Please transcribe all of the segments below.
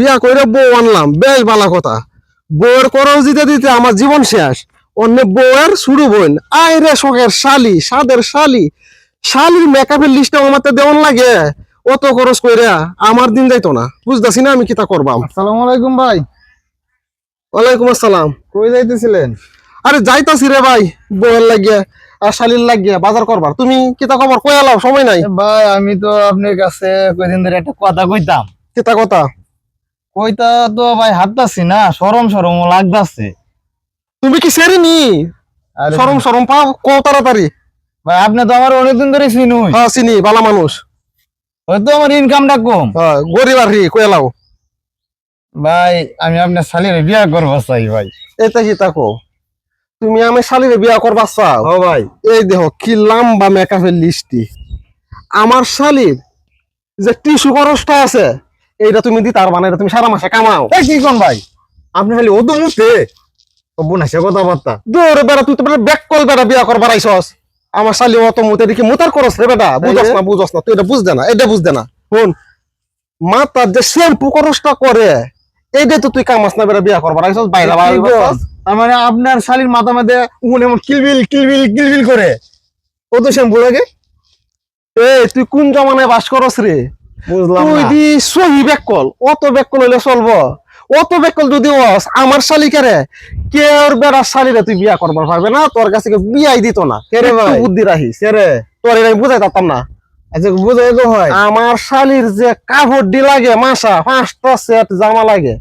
বিয়া করে বউ আনলাম বেশ ভালো কথা। বউয়ের করজ দিতে দিতে আমার জীবন শেষ। অন্য বউয়ের শুরু বোন আয় রে শখের শালি সাদের শালি। শালির মেকআপের লিস্টটা আমার তো দেওয়ান লাগে। অত খরচ কইরা আমার দিন যাইতো না। বুঝতেছি না আমি কিতা করবাম। আসসালামু আলাইকুম ভাই। ওয়ালাইকুম আসসালাম। কই যাইতেছিলেন? আরে যাইতাছি রে ভাই বউয়ের লাগিয়ে আর শালির লাগিয়ে বাজার করবার। তুমি কিতা খবর? কই আলাও সময় নাই। ভাই আমি তো আপনার কাছে কয়দিন ধরে একটা কথা কইতাম। কিতা কথা? কইতা তো ভাই হাত হাঁটতাছি না সরম সরম লাগতাছে। তুমি কি সেরি নি আরে সরম সরম পাও কো তাড়াতাড়ি। ভাই আপনি তো আমার অনেকদিন ধরে চিনুই। হ্যাঁ চিনি ভালো মানুষ। হয়তো আমার ইনকামটা কম। হ্যাঁ গরিব আর হি কই আলাও ভাই আমি আপনার শালির বিয়া করব চাই ভাই। এটা কি তাকো তুমি আমি শালিরে বিয়া করবা চাও? ও ভাই। এই দেখো কি লম্বা মেকআপের লিস্টি আমার শালির যে টিস্যু খরচটা আছে এইটা তুমি দিতে পারবা না এটা তুমি সারা মাসে কামাও। এই কি কোন ভাই? আপনি খালি ও তো মুতে ও বোনাসে কথাবার্তা। দৌড়ে বেড়া তুই তো বেটা ব্যাক কল বেটা বিয়া করবার আইসস। আমার শালি অত মুতে দেখি মুতার করস রে বেটা। বুঝস না বুঝস না তুই এটা বুঝতে না এটা বুঝতে না। শুন মাতার যে শ্যাম্পু খরচটা করে এইটাই তো তুই কামাস না বেটা বিয়া করবার আইসস বাইরে? তার মানে আপনার শালির মাথা মাঝে উনি এমন কিলবিল কিলবিল কিলবিল করে। ও তো শ্যাম্পু লাগে? এই তুই কোন জমানায় বাস করস রে? বুঝলাম তুই দি সহি বেকল অত বেকল হইলে চলবো। অত বেকল যদি ওস আমার শালিকারে কে ওর বেড়া শালিরে তুই বিয়া করবার পারবে না? তোর কাছে বিয়াই দিত না। ভাই? বুদ্ধি রাখিস। কে রে? তোর আমি বুঝাই পারতাম না। আচ্ছা বুঝাই তো হয়। আমার শালির যে কাপড় লাগে মাসা পাঁচটা সেট জামা লাগে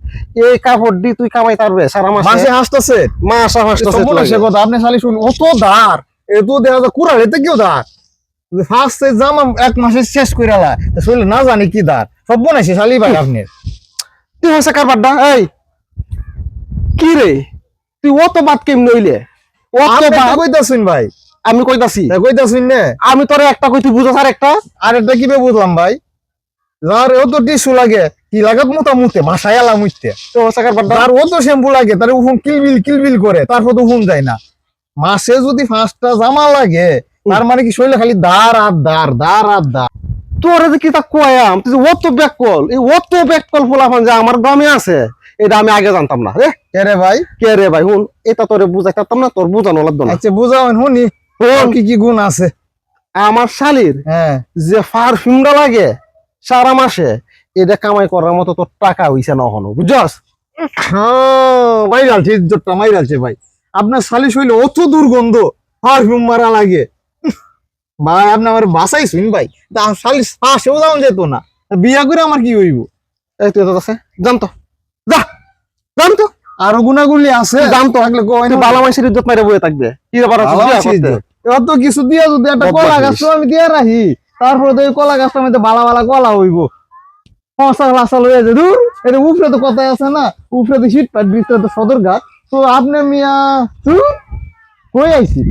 এই কাপড় তুই কামাই পারবে সারা মাসে। মাসে হাসতেছে মাসা লাগে। কথা। আপনি শালি শুন অত ধার এ তো দেখা যায় কুড়াল এতে কেউ ধার ফার্স্ট জামা এক মাসে শেষ করে লা। শুনলে না জানি কি ধার সব বনাইছে শালি ভাই আপনি তুই হচ্ছে কারবারটা? এই কি রে? তুই অত বাদ কেমন হইলে? অত বাদ। কইতাছেন ভাই। আমি কইতাছি। তা কইতাছেন না। আমি তোরে একটা কই তুই বুঝছ আর একটা আর এটা কি বুঝলাম ভাই? যার ও তো টিস্যু লাগে কি লাগাত মোটা মুতে মাসায় আলা মুইতে তুই হচ্ছে কারবারটা? তার ও তো শ্যাম্পু লাগে তার উফুন কিলবিল কিলবিল করে তারপর তো উফুন যায় না। মাসে যদি পাঁচটা জামা লাগে তার মানে কি শরীরে খালি দাঁড় আর দাঁড় দাঁড় আর দাঁড়। তোর কি তা কয়াম তুই অত ব্যাক কল এই অত ব্যাক কল ফুলাফান যে আমার গ্রামে আছে এটা আমি আগে জানতাম না রে। কে রে ভাই? কে রে ভাই হুন এটা তোরে বুঝাই পারতাম না তোর বুঝানো লাগতো না। আচ্ছা বুঝাবেন শুনি ওর কি কি গুণ আছে? আমার শালির হ্যাঁ। যে পারফিউমটা লাগে সারা মাসে এটা কামাই করার মতো তোর টাকা হইছে না হনো বুঝছস? হ্যাঁ, মাইরালছে ইজ্জতটা মাইরালছে ভাই। আপনার শালি শৈলে অত দুর্গন্ধ পারফিউম মারা লাগে। ভাই আপনি আমার বাসাই শুন ভাই। তা শালি যাওয়া যেত না। বিয়া করে আমার কি হইব? এই তুই তো আছে? জানতো যা। জানতো আরও গুণাগুলি আছে। জানতো থাকলে কই? বালা মাইসের ইজ্জত মাইরে বয়ে থাকবে। কি ব্যাপার? তো। কিছু দিয়া যদি একটা কলা গাছ আমি দিয়ে রাখি। তারপরে তো কলা গাছটা মধ্যে বালা বালা কলা হইব। ফসা লাসা লইয়া যে দূর। এটা উপরে তো কথাই আছে না। উপরে তো শীত পাট ভিতরে তো সদর ঘাট তো আপনি মিয়া কই আইছি